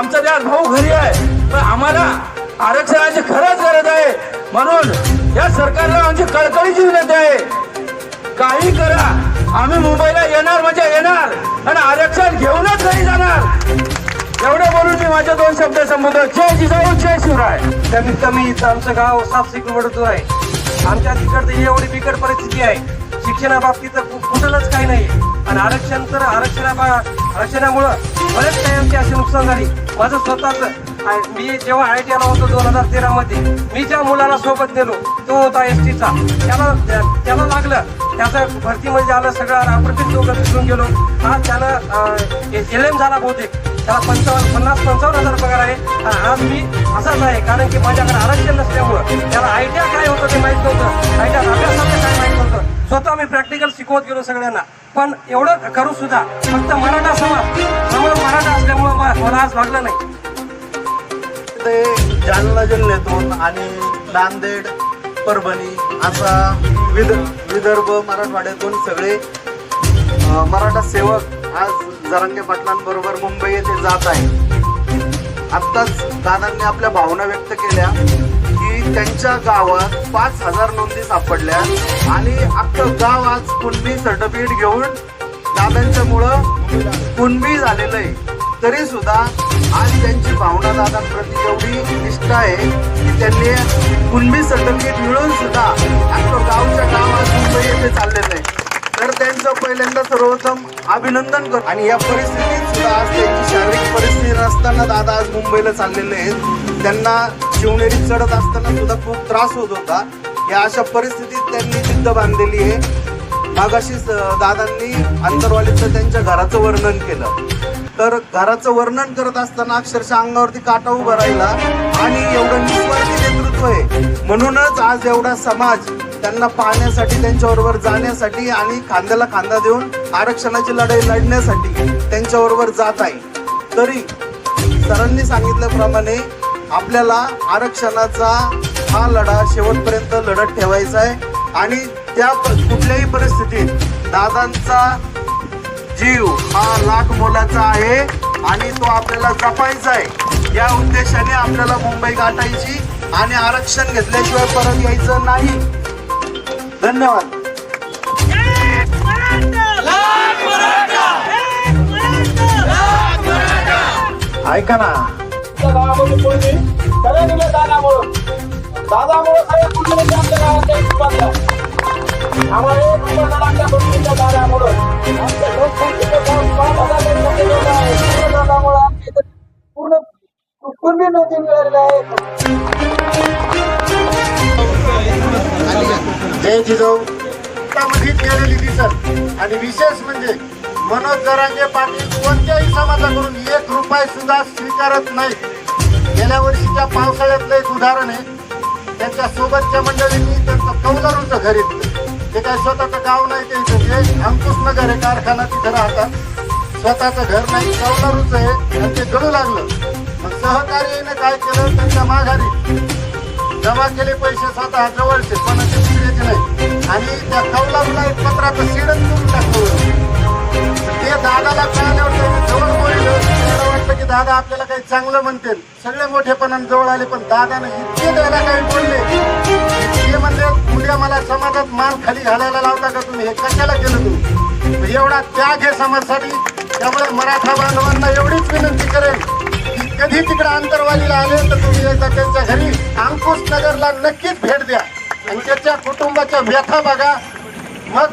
आमचा त्या भाऊ घरी आहे. पण आम्हाला आरक्षणाची खरंच गरज आहे. म्हणून या सरकारला आमची कळकळीची विनंती आहे काही करा. आम्ही मुंबईला येणार म्हणजे येणार. आणि आरक्षण घेऊनच घरी जाणार. एवढे बोलून मी माझ्या दोन शब्द संबंध जय जिजाऊ जय शिवराय. कमीत कमी इथं आमचं गाव साफ सिक्युरिटीचं आहे. आमच्या तिकडे एवढी बिकट परिस्थिती आहे. शिक्षणाबाबतीत तर कुठलंच काही नाही. आणि आरक्षण तर आरक्षणा आरक्षणामुळं बरेच काही आमची अशी नुकसान झाली. माझं स्वतःच मी जेव्हा आय टी आला होतो दोन हजार तेरा मध्ये मी ज्या मुलाला सोबत नेलो तो होता एस टीचा. त्याला त्याला लागलं. त्याचं भरतीमध्ये म्हणजे आलं सगळं अप्रतिम दोघं विसरून गेलो. आज त्यानं एल एम झाला बहुतेक. त्याला पंचावन्न पन्नास पंचावन्न हजार पगार आहे. आज मी असाच आहे कारण की माझ्याकडे आरक्षण नसल्यामुळं त्याला आयडिया काय होतं ते माहीत नव्हतं. आयडिया अभ्यासाचं काय माहीत नव्हतं. स्वतः मी प्रॅक्टिकल शिकवत गेलो सगळ्यांना. पण एवढं करू सुद्धा फक्त मराठा समाज समाज मराठा असल्यामुळं मला आज भागलं नाही. ते जालना जिल्ह्यातून आणि नांदेड परभणी असा विद विदर्भ मराठवाड्यातून सगळे मराठा सेवक आज जरांगे पाटलांबरोबर मुंबई येथे जात आहे आत्ताच दादांनी आपल्या भावना व्यक्त केल्या की त्यांच्या गावात पाच हजार नोंदी सापडल्या आणि अख्खं गाव आज कुणबी सर्टिफिकेट घेऊन दादांच्यामुळं कुणबी झालेलं आहे. तरी सुद्धा आज त्यांची भावना दादांप्रती एवढी निष्ठा आहे की त्यांनी कुणबी सर्टिफिकेट मिळून सुद्धा आपलं गावच्या गावात मुंबई येथे चाललेलं आहे. तर त्यांचं पहिल्यांदा सर्वोत्तम अभिनंदन कर आणि या परिस्थितीत सुद्धा आज त्यांची शारीरिक परिस्थिती नसताना दादा आज मुंबईला चाललेले आहेत. त्यांना शिवनेरी चढत असताना सुद्धा खूप त्रास होत होता. या अशा परिस्थितीत त्यांनी जिद्द बांधलेली आहे. मागाशीच दादांनी अंतरवालीचं त्यांच्या घराचं वर्णन केलं. तर घराचं वर्णन करत असताना अक्षरशः अंगावरती काटा उभा राहिला आणि एवढं निस्वार्थी नेतृत्व आहे. म्हणूनच आज एवढा समाज त्यांना पाहण्यासाठी त्यांच्याबरोबर जाण्यासाठी आणि खांद्याला खांदा देऊन आरक्षणाची लढाई लढण्यासाठी त्यांच्याबरोबर जात आहे. तरी सरांनी सांगितल्याप्रमाणे आपल्याला आरक्षणाचा हा लढा शेवटपर्यंत लढत ठेवायचा आहे. आणि त्या कुठल्याही परिस्थितीत दादांचा जीव हा लाख मोलाचा आहे आणि तो आपल्याला जपायचा आहे. या उद्देशाने आपल्याला मुंबई गाठायची आणि आरक्षण घेतल्याशिवाय परत यायचं नाही. धन्यवाद. ऐका ना. गावामध्ये कोणी एक पूर्ण कुटुंबी नोंदी जय जिजाऊ. त्यामध्ये दिसत. आणि विशेष म्हणजे मनोज जरांगे पाटील कोणत्याही समाजाकडून एक रुपये सुद्धा स्वीकारत नाही गेल्या वर्षीच्या पावसाळ्यातलं एक उदाहरण आहे. त्यांच्या सोबतच्या मंडळींनी त्यांचं कौलारूचं घर इथलं ते काय स्वतःचं गाव नाही ते इथं. ते अंकुशनगर आहे कारखाना तिथं राहतात. स्वतःचं घर नाही कौलारूचं आहे. आणि ते गळू लागलं. मग सहकार्याने काय केलं? त्यांच्या माघारी जमा केले पैसे स्वतः जवळचे. कोणाचे दुसऱ्याचे नाही आणि त्या कौलारूला एक पत्राचं सीडच करून टाकलं. दादा आपल्याला काही चांगलं म्हणते सगळे मोठेपणाने जवळ आले पण दादाने इतके त्याला काही बोलले. ते म्हणले उद्या मला समाजात मान खाली घालायला लावता का तुम्ही? हे कशाला केलं तुम्ही? एवढा त्याग आहे समाजासाठी. त्यामुळे मराठा बांधवांना एवढीच विनंती करेल की कधी तिकडे आंतरवालीला आले तर तुम्ही एकदा त्यांच्या घरी अंकुश नगरला नक्कीच भेट द्या. आणि त्याच्या कुटुंबाच्या व्यथा बघा. मग